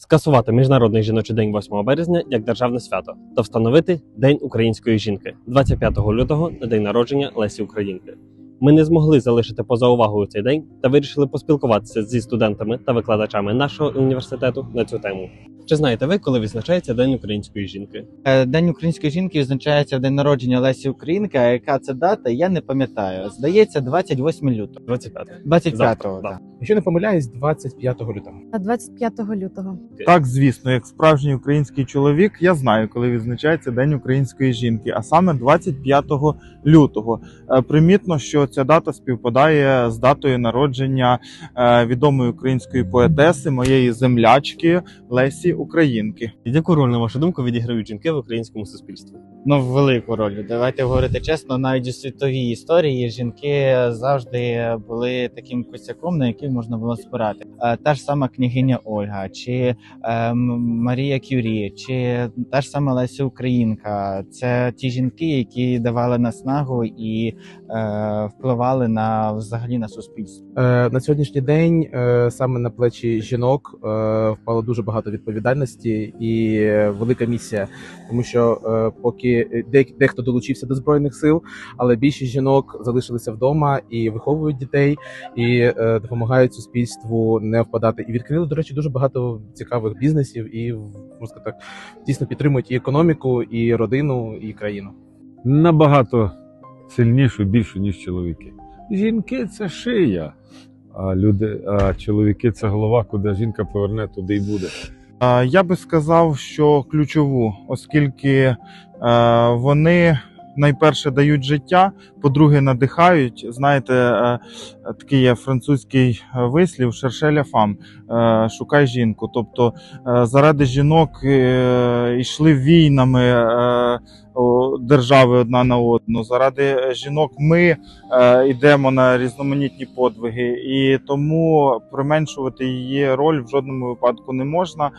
скасувати Міжнародний жіночий день 8 березня як державне свято та встановити День української жінки 25 лютого на день народження Лесі Українки. Ми не змогли залишити поза увагою цей день та вирішили поспілкуватися зі студентами та викладачами нашого університету на цю тему. Чи знаєте ви, коли відзначається День української жінки? Е, День української жінки відзначається в день народження Лесі Українки. А яка це дата? Я не пам'ятаю. Здається, 28 лютого. 25. 25-го. Завтра, так. Якщо не помиляюсь, 25 лютого. 25 лютого. Так, звісно, як справжній український чоловік, я знаю, коли відзначається День української жінки, а саме 25 лютого. Е, Примітно, що ця дата співпадає з датою народження е, відомої української поетеси, моєї землячки Лесі Українки. Яку роль, на вашу думку, відіграють жінки в українському суспільстві? Ну, велику роль. Давайте говорити чесно, навіть у світовій історії жінки завжди були таким косяком, на який можна було спирати. Е, Та ж сама княгиня Ольга, чи е, Марія Кюрі, чи та ж сама Леся Українка. Це ті жінки, які давали наснагу і е, впливали на взагалі на суспільство. Е, на сьогоднішній день е, саме на плечі жінок е, впало дуже багато відповідальності і е, велика місія, тому що е, поки дехто долучився до збройних сил, але більшість жінок залишилися вдома і виховують дітей, і е, допомагають суспільству не впадати. І відкрили, до речі, дуже багато цікавих бізнесів і можна так, дійсно підтримують і економіку, і родину, і країну. набагато сильнішу, більшу, ніж чоловіки. Жінки це шия, а люди, а чоловіки це голова, куди жінка поверне, туди й буде. Я би сказав, що ключову, оскільки е, вони найперше дають життя, по-друге, надихають. Знаєте, е, такий є французький е, вислів «Шершеля фам шукай жінку. Тобто заради жінок йшли війнами держави одна на одну. Заради жінок ми е, йдемо на різноманітні подвиги, і тому применшувати її роль в жодному випадку не можна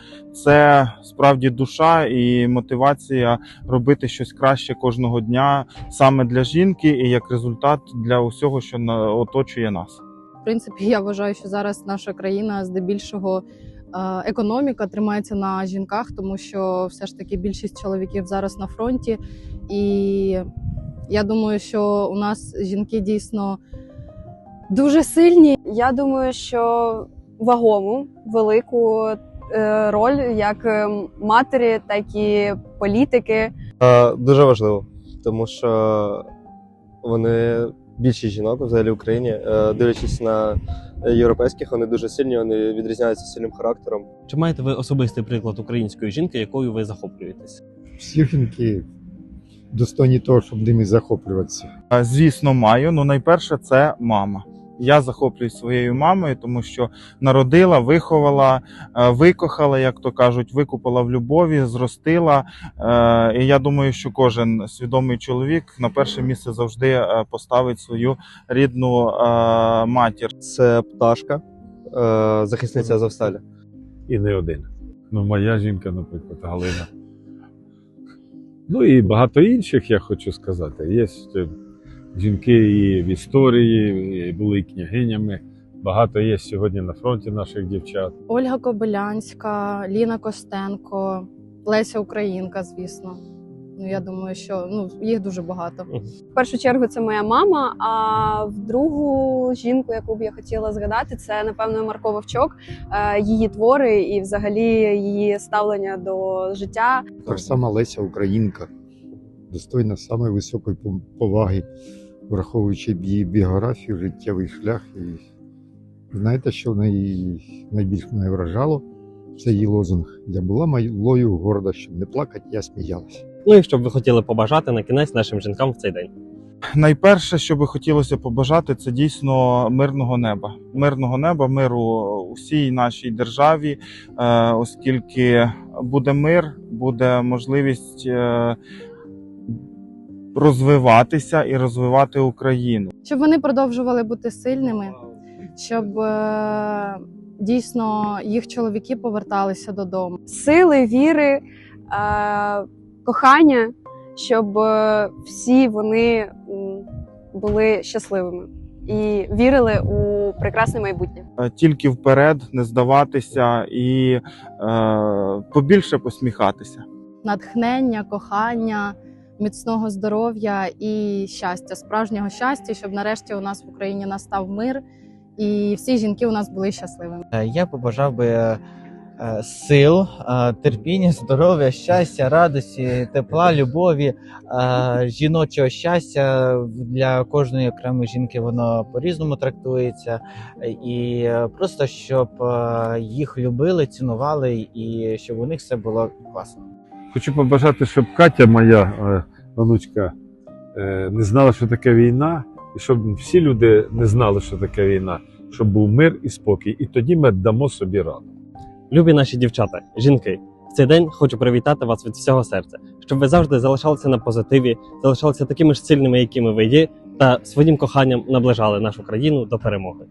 це справді душа і мотивація робити щось краще кожного дня саме для жінки, і як результат для усього, що на- оточує нас. В принципі, я вважаю, що зараз наша країна здебільшого е, економіка тримається на жінках, тому що все ж таки більшість чоловіків зараз на фронті. І я думаю, що у нас жінки дійсно дуже сильні. Я думаю, що вагому велику е, роль як е, матері, так і політики. Е, Дуже важливо, тому що вони більшість жінок взагалі в Україні, е, дивлячись на європейських, вони дуже сильні, вони відрізняються сильним характером. Чи маєте ви особистий приклад української жінки, якою ви захоплюєтесь? всі жінки достойні того, щоб ними захоплюватися. Е, Звісно, маю. Ну найперше це мама. Я захоплююсь своєю мамою, тому що народила, виховала, е, викохала, як то кажуть, викупила в любові, зростила. Е, І я думаю, що кожен свідомий чоловік на перше місце завжди е, поставить свою рідну матір. Це пташка, захисниця Азовсталі. І не один. Ну, моя жінка, наприклад, Галина. Ну і багато інших, я хочу сказати. Є жінки і в історії, і були і княгинями. Багато є сьогодні на фронті наших дівчат. Ольга Кобилянська, Ліна Костенко, Леся Українка, звісно. Ну я думаю, що ну їх дуже багато. В першу чергу це моя мама. А в другу жінку, яку б я хотіла згадати, це напевно Марко Вовчок, е, її твори і взагалі її ставлення до життя. Так само Леся Українка, достойна самої високої поваги, враховуючи її біографію, життєвий шлях. І знаєте, що най... найбільш мене вражало? Це її лозунг. Я була малою горда, щоб не плакати, я сміялася. Ну і що б ви хотіли побажати на кінець нашим жінкам в цей день? Найперше, що би хотілося побажати, це дійсно мирного неба. Мирного неба, миру усій нашій державі, е, оскільки буде мир, буде можливість е, розвиватися і розвивати Україну. щоб вони продовжували бути сильними, щоб е, дійсно їх чоловіки поверталися додому. Сили, віри, е, кохання, щоб е, всі вони були щасливими. і вірили у прекрасне майбутнє. Е, Тільки вперед, не здаватися і е, побільше посміхатися. натхнення, кохання, міцного здоров'я і щастя, справжнього щастя, щоб нарешті у нас в Україні настав мир, і всі жінки у нас були щасливими. Е, Я побажав би е, е, сил, терпіння, здоров'я, щастя, радості, тепла, любові, жіночого щастя для кожної окремої жінки воно по-різному трактується, Е, і просто щоб їх любили, цінували, і щоб у них все було класно. Хочу побажати, щоб Катя, моя е, онучка, е, не знала, що таке війна, і щоб всі люди не знали, що таке війна, щоб був мир і спокій. І тоді ми дамо собі раду. Любі наші дівчата, жінки, в цей день хочу привітати вас від всього серця, щоб ви завжди залишалися на позитиві, залишалися такими ж сильними, якими ви є, та своїм коханням наближали нашу країну до перемоги.